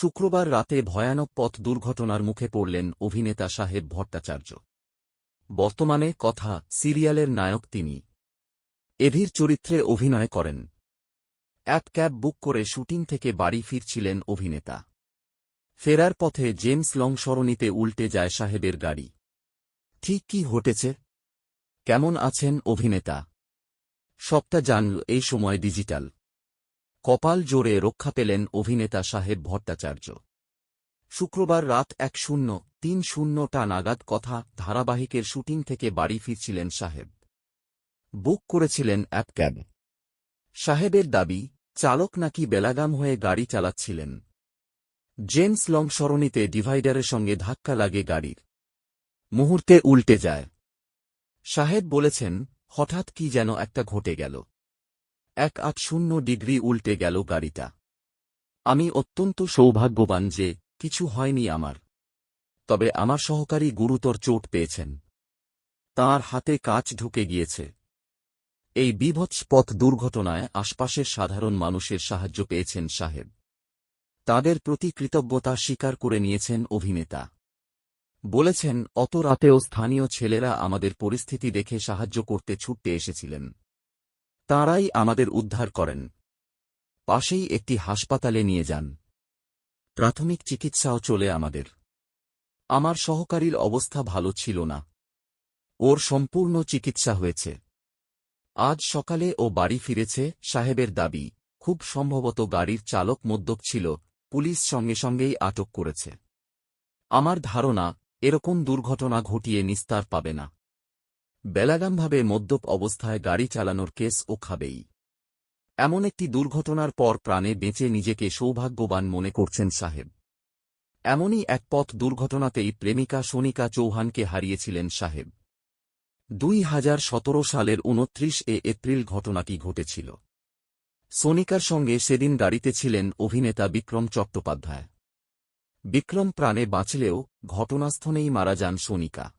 শুক্রবার রাতে ভয়ানক পথ দুর্ঘটনার মুখে পড়লেন অভিনেতা সাহেব ভট্টাচার্য। বর্তমানে কথা সিরিয়ালের নায়ক তিনি। এভির চরিত্রে অভিনয় করেন। এক ক্যাব বুক করে শুটিং থেকে বাড়ি ফিরছিলেন অভিনেতা। ফেরার পথে জেমস লং সরণিতে উল্টে যায় সাহেবের গাড়ি। ঠিক কি ঘটেছে? কেমন আছেন অভিনেতা? সবটা জানল এই সময় ডিজিটাল। কপাল জোরে রক্ষা পেলেন অভিনেতা সাহেব ভট্টাচার্য। শুক্রবার রাত এক শূন্য, তিন শূন্যটা নাগাদ কথা ধারাবাহিকের শুটিং থেকে বাড়ি ফিরছিলেন সাহেব বুক করেছিলেন অ্যাপ ক্যাব। সাহেবের দাবি, চালক নাকি বেলাগাম হয়ে গাড়ি চালাচ্ছিলেন। জেমস লং সরণিতে ডিভাইডারের সঙ্গে ধাক্কা লাগে গাড়ির। মুহূর্তে উল্টে যায়। সাহেব বলেছেন, হঠাৎ কি যেন একটা ঘটে গেল। এক আট শূন্য ডিগ্রি উল্টে গেল গাড়িটা। আমি অত্যন্ত সৌভাগ্যবান যে কিছু হয়নি আমার। তবে আমার সহকারী গুরুতর চোট পেয়েছেন। তার হাতে কাচ ঢুকে গিয়েছে। এই বিভৎস পথ দুর্ঘটনায় আশপাশের সাধারণ মানুষের সাহায্য পেয়েছেন সাহেব। তাদের প্রতি কৃতজ্ঞতা স্বীকার করে নিয়েছেন অভিনেতা। বলেছেন, অত রাতেও স্থানীয় ছেলেরা আমাদের পরিস্থিতি দেখে সাহায্য করতে ছুটতে এসেছিলেন। তাঁরাই আমাদের উদ্ধার করেন। পাশেই একটি হাসপাতালে নিয়ে যান। প্রাথমিক চিকিৎসাও চলে আমাদের। আমার সহকারীর অবস্থা ভালো ছিল না। ওর সম্পূর্ণ চিকিৎসা হয়েছে। আজ সকালে ও বাড়ি ফিরেছে সাহেবের দাবি, খুব সম্ভবত গাড়ির চালক মদ্যপ ছিল, পুলিশ সঙ্গে সঙ্গেই আটক করেছে। আমার ধারণা, এরকম দুর্ঘটনা ঘটিয়ে নিস্তার পাবে না। বেলাগামভাবে মদ্যপ অবস্থায় গাড়ি চালানোর কেস ও খাবেই এমন একটি দুর্ঘটনার পর প্রাণে বেঁচে নিজেকে সৌভাগ্যবান মনে করছেন সাহেব। এমনই এক পথ দুর্ঘটনাতেই প্রেমিকা সোনিকা চৌহানকে হারিয়েছিলেন সাহেব। দুই হাজার সতেরো সালের উনত্রিশ এ এপ্রিল ঘটনাটি ঘটেছিল। সোনিকার সঙ্গে সেদিন গাড়িতে ছিলেন অভিনেতা বিক্রম চট্টোপাধ্যায়। বিক্রম প্রাণে বাঁচলেও ঘটনাস্থলেই মারা যান সোনিকা।